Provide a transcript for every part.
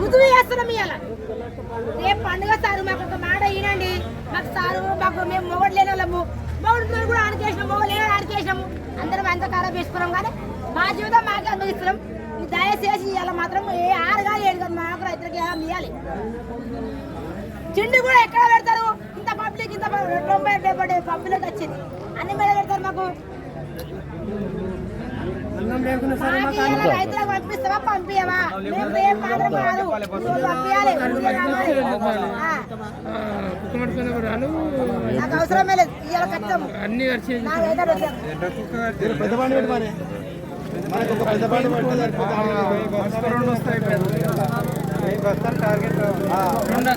రుజువు చేస్తున్నాం ఇవాళ రేపు పండుగ సారు మాకు ఒక మాట ఈనండి మాకు సారు మాకు మేము మొగడు లేని వాళ్ళము. మొగడు కూడా ఆనకేసినాం మొగడు లేని ఆడికేసినాము అందరం అంత ఖరాబ్ చేసుకున్నాం కానీ మా జీవితం మాకే అనుభవిస్తున్నాం దయచేసి ఇవాళ మాత్రం ఏ ఆరు కాదు ఏడు కాదు మాకు రైతులకి ఏం ఇవ్వాలి చిండి కూడా ఎక్కడ పెడతారు? ఇంత పబ్లిక్ ఇంత తొంభై డెబ్బై పబ్లిక్ వచ్చింది. అన్ని మీద పెడతారు మాకు. రైతులకు పంపిస్తావా పంపియవా మేము రేపు మాత్రం కాదు నువ్వు రాను నాకు అవసరమే లేదు ఇవాళ కష్టం అన్ని టార్గెట్ రెండు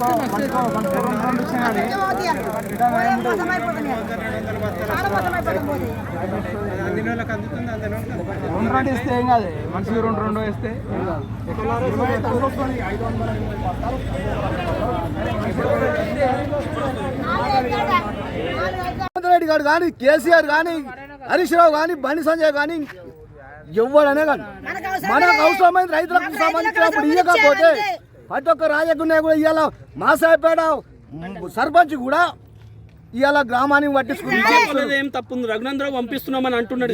రెండు రెండు ఇస్తే ఏం కాదు. మనిషికి రెండు రెండు రెడ్డి గారు కానీ కేసీఆర్ కానీ హరీష్ రావు కానీ బండి సంజయ్ కానీ ఎవడనే కానీ మనకు అవసరమైన రైతులకు సంబంధించినప్పుడు ఇవ్వకపోతే ప్రతి ఒక్క రాజకునే కూడా ఇవాళ మా సాయిపేట సర్పంచ్ కూడా ఇవాళ గ్రామానికి పట్టించుకుంటున్నారు ఏం తప్పు రఘునందరావు పంపిస్తున్నామని అంటున్నాడు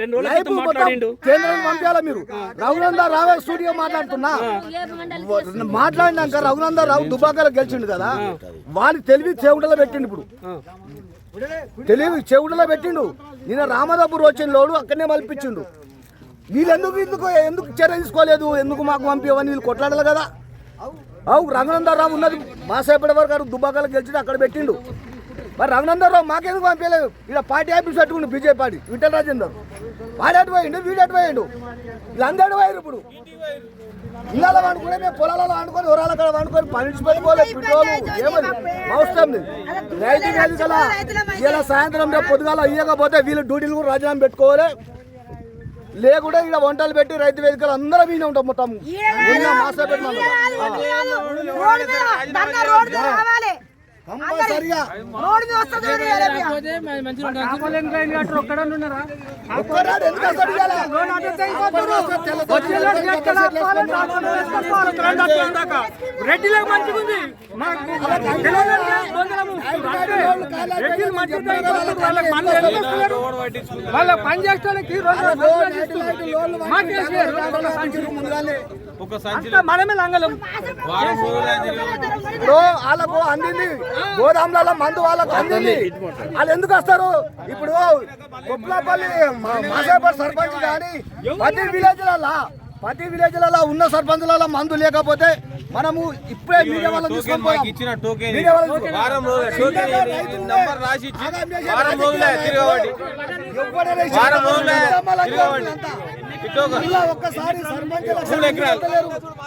రెండు రోజుల క్రితం మాట్లాడిండు. కేంద్రానికి పంపించాలా మీరు? రఘునందన్ రావే స్టూడియో మాట్లాడుతున్నా. మాట్లాడినాక రఘునందన్ రావు దుబాకలో గెలిచిండు కదా? వాడి తెలివి చెవుడలో పెట్టిండు ఇప్పుడు. తెలివి చెవుడలో పెట్టిండు. నిన్న రామదాపూర్ వచ్చిన లోడు అక్కడనే మలిపించిండు. వీళ్ళు ఎందుకు ఎందుకు ఎందుకు చర్య తీసుకోలేదు? ఎందుకు మాకు పంపించవని వీళ్ళు కొట్లాడాలి కదా? అవు రఘునందన్ రావు ఉన్నది. మాసేపటి వరకు గారు దుబ్బాకలో గెలిచి అక్కడ పెట్టిండు. మరి రఘునందన్ మాకెందుకు పంపించలేదు? ఇక్కడ పార్టీ ఆఫీస్ పెట్టుకుండు బీజేపీ పార్టీ విఠల్ రాజేందర్. వాడు అటు పోయిండు? వీడు అటు పోయిండు? వీళ్ళందరూ పోయారు ఇప్పుడు. ఇళ్ళలో వండుకునే మేము పొలాలలో వండుకొని ఊరాల కాడ వండుకొని పనిచిపోయిపోలేదు ఏమని? అవసరం లేదు. రైతు కదా ఇలా సాయంత్రం రేపు పొద్దుగాల ఇయ్యకపోతే వీళ్ళు డ్యూటీలు కూడా రాజీనామా పెట్టుకోవాలి. లేకుంటే ఇక్కడ వంటలు పెట్టి రైతు వేదికలు అందరం మీద ఉంటాం మొత్తం. ఉన్న మాసపేట కంపల్సరిగా. రోడ్డు మీద వస్తుంది చూడు ఇవాళ ఇక. పోతే మంచిగా ఒక్కనాడు ఎందుకు వస్తాడు ఇవాళ? అప్పటి వస్తే తెల్ల దొడ్డి రెడ్డిలో మంచిగుంది. వాళ్ళ పని చేస్తానికి మనమే లంగలం. వాళ్ళకు అందింది. గోదాములలో మందు వాళ్ళకు అందింది. వాళ్ళు ఎందుకు వస్తారు? ఇప్పుడు కొప్పులపల్లి మాసేపల్లి సర్పంచ్ కానీ ప్రతి విలేజ్లలో ప్రతి విలేజ్లలో ఉన్న సర్పంచులలో మందు లేకపోతే మనము ఇప్పుడే మీడియా వాళ్ళని తీసుకొని వారం రోజులు తిరగబడి. వారం రోజులే తిరగబడి. ఇలా ఒక్కసారి.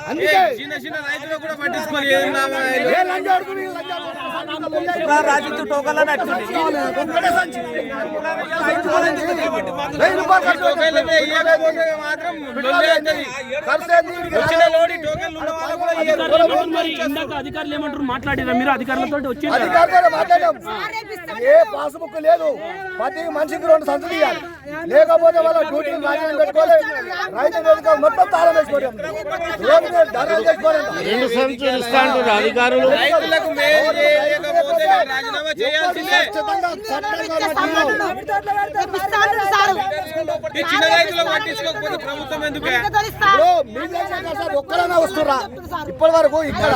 అందుకే చిన్న చిన్న రైతులు కూడా పట్టించుకొని ఏం రాజు మాత్రం? వచ్చిన లోడి టోకెన్లు ఉన్న వాళ్ళు కూడా. అధికారులు ఏమంటారు? మాట్లాడిరా. మీరు అధికారులతో వచ్చి అధికారులతో మాట్లాడాం ఏ పాస్బుక్ లేదు. ప్రతి మనిషికి రెండు సంచులు ఇవ్వాలి లేకపోతే వాళ్ళ డ్యూటీని రాజీనామా పెట్టుకోవాలి. రైతు వేదిక మొత్తం తాళం వేసుకోవడం రోడ్డు మీద ధర్నాలు చేసుకోవడం రెండు సంచులు ఇస్తాంటారు అధికారులు రైతులకు మేలు చేయలేకపోతే నేను రాజీనామా చేయాల్సిందే ఖచ్చితంగా చట్టంగా ఇస్తాను సారు. ఈ చిన్న రైతులకు పట్టించుకోకపోతే ప్రభుత్వం ఎందుకే తొలిస్తా. ఇప్పుడు మీడియా శాఖ సార్ ఒక్కరైనా వస్తురా ఇప్పటి వరకు ఇక్కడ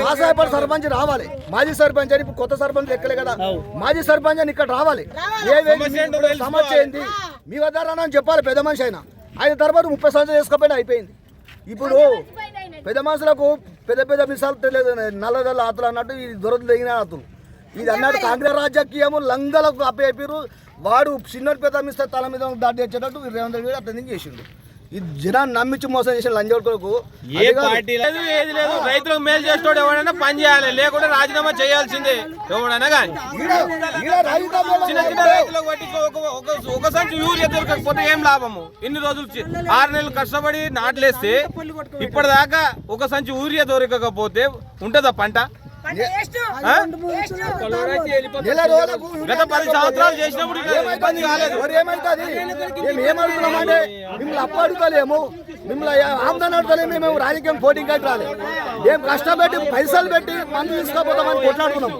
మాసాయపల్లి సర్పంచ్ రావాలి మాజీ సర్పంచ్ అని ఇప్పుడు కొత్త సర్పంచ్ ఎక్కలే కదా మాజీ సర్పంచ్ అని ఇక్కడ రావాలి ఏ వ్యక్తి సమస్య ఏంటో మీ వద్ద రానా అని చెప్పాలి పెద్ద మనిషి అయినా ఆయన తర్వాత ముప్పై సంవత్సరాలు చేసుకోకపోయినా అయిపోయింది. ఇప్పుడు పెద్ద మనుషులకు పెద్ద పెద్ద మిసాలు తెలియదు నల్లదల్ల ఆతులు అన్నట్టు ఇది దొరద తెగిన ఆతులు. ఇది అన్నట్టు కాంగ్రెస్ రాజకీయము లంగలకు అప్పేపారు వాడు చిన్న పెద్ద మిస్టర్ తల మీద దాడి వచ్చేటట్టు రేవంత్ రెడ్డి అతన్ని చేసిండు. ఈ జనాన్ని నమ్మించి మోసం చేసిన లంజోడుకు ఏ పార్టీ లేదు ఏది లేదు. రైతులకు మేలు చేస్తాడు ఎవడైనా పని చేయాలి లేకుంటే రాజీనామా చేయాల్సిందే. ఎవడైనా కానీ. చిన్న చిన్న రైతులకు పట్టించుకో ఒక సంచి యూరియా దొరకకపోతే ఏం లాభము? ఇన్ని రోజులు ఆరు నెలలు కష్టపడి నాట్లేస్తే ఇప్పటిదాకా ఒక సంచి యూరియా దొరకకపోతే ఉంటుందా పంట? నెల రోజులకు గత పది సంవత్సరాలు చేసినప్పుడు ఇబ్బంది కాలేదు. మరి ఏమైతుంది? మేము ఏమడుగుతున్నామంటే మిమ్మల్ని అప్పు అడుగుతలేము మిమ్మల్ని ఆమ్దాన్ అడుగుతలేము మేము రాజకీయం పోటీ కట్టి రాలే మేము కష్టపెట్టి పైసలు పెట్టి మందు తీసుకోపోతామని కొట్లాడుతున్నాం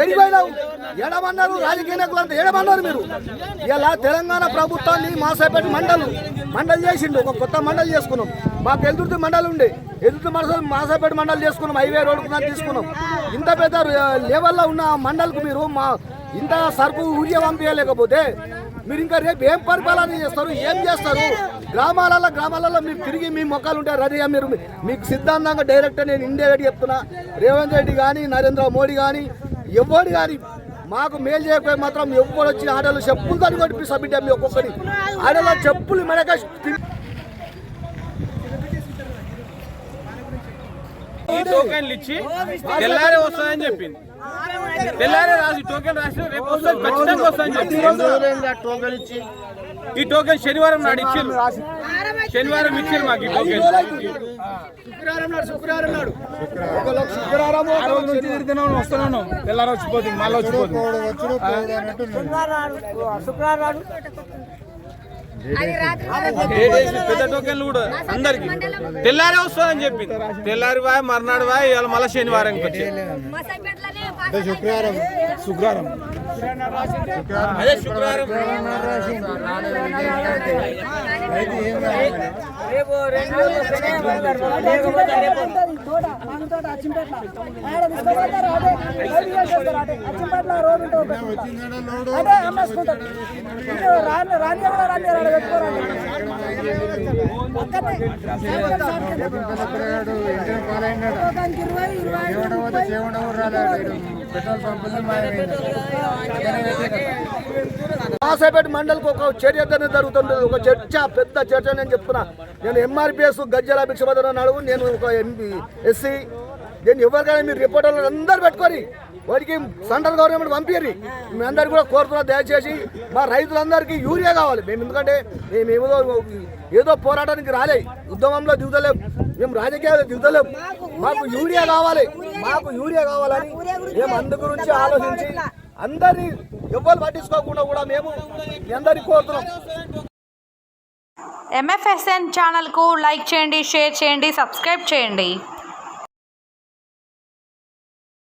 ఏడిపోయినావు ఏడమన్నారు రాజకీయ నాయకులు అంతా ఏడమన్నారు మీరు. ఇలా తెలంగాణ ప్రభుత్వాన్ని మాసాపేట మండలు మండలి చేసిండు. ఒక కొత్త మండలి చేసుకున్నాం. మాకు ఎదురుతి మండలి ఉండే. ఎదురుతి మండలి మాసాపేట మండలి చేసుకున్నాం హైవే రోడ్డు తీసుకున్నాం. ఇంత పెద్ద లెవెల్లో ఉన్న మండలికి మీరు మా ఇంత సరుకు ఊరియా పంపించలేకపోతే మీరు ఇంకా రేపు ఏం పరిపాలన చేస్తారు ఏం చేస్తారు? గ్రామాలలో గ్రామాలలో మీరు తిరిగి మీ మొక్కలు ఉంటారు రెడీగా మీరు మీకు సిద్ధాంతంగా డైరెక్ట్ నేను ఇండైరెక్ట్ చెప్తున్నా. రేవంత్ రెడ్డి కానీ నరేంద్ర మోడీ కానీ ఎవరు కానీ మాకు మేలు చేయకపోయి మాత్రం ఎవరు వచ్చిన ఆడలు చెప్పులు దాన్ని కొట్టి సబ్మిట్ మీ ఒక్కొక్కరి ఆడలో చెప్పులు మెడక ఈ టోకెన్లు ఇచ్చి తెల్లారే వస్తుందని చెప్పింది. తెల్లారే రాసి టోకెన్ రాసి రేపు వస్తుంది ఖచ్చితంగా వస్తుందని చెప్పింది. ఈ టోకెన్ శనివారం నాడు ఇచ్చారు శనివారం ఇచ్చారు మాకు ఈ టోకెన్. శుక్రవారం నాడు శుక్రవారం నాడు. శుక్రవారం నుంచి తిరుగుతున్నాం వస్తున్నాను తెల్లారి వచ్చిపోతుంది మళ్ళీ వచ్చిపోతుంది. ఏడేసి పెద్ద టోకెన్లు కూడా అందరికి. తెల్లారే వస్తుందని చెప్పింది. తెల్లారి వాయి మర్నాడు వాయి ఇవాళ మళ్ళీ శనివారానికి వచ్చేది శుక్రవారం అదే శుక్రవారం. అచ్చంపట్ల రోడ్ అంటే అమ్మేసుకుంటారు రాని రాని కూడా రాని రాని పెట్టుకోరండి ఇరవై ఇరవై మాసేపేట మండలికి ఒక చర్య అనేది జరుగుతుంది ఒక చర్చ పెద్ద చర్చ నేను చెప్తున్నా. నేను ఎంఆర్పిఎస్ గజ్జల భిక్షపదన అడుగు నేను ఒక ఎంపీ ఎస్సీ నేను ఎవరికైనా మీరు రిపోర్టర్లు అందరు పెట్టుకొని వాడికి సెంట్రల్ గవర్నమెంట్ పంపించరు మీ అందరికి కూడా కోరుతున్నా దయచేసి మా రైతులందరికీ యూరియా కావాలి. మేము ఎందుకంటే మేము ఏదో ఏదో పోరాటానికి రాలే. ఉద్యమంలో దిగుతలేం. మేము రాజకీయాలు దిగుతలేం మాకు యూరియా కావాలి. మాకు యూరియా కావాలని మేము అందు గురించి ఆలోచించి అందరినీ ఎవ్వరు పట్టించుకోకుండా కూడా మేము అందరికీ కోరుతున్నాం. ఎంఎఫ్ఎస్ఎన్ ఛానల్కు లైక్ చేయండి షేర్ చేయండి సబ్స్క్రైబ్ చేయండి.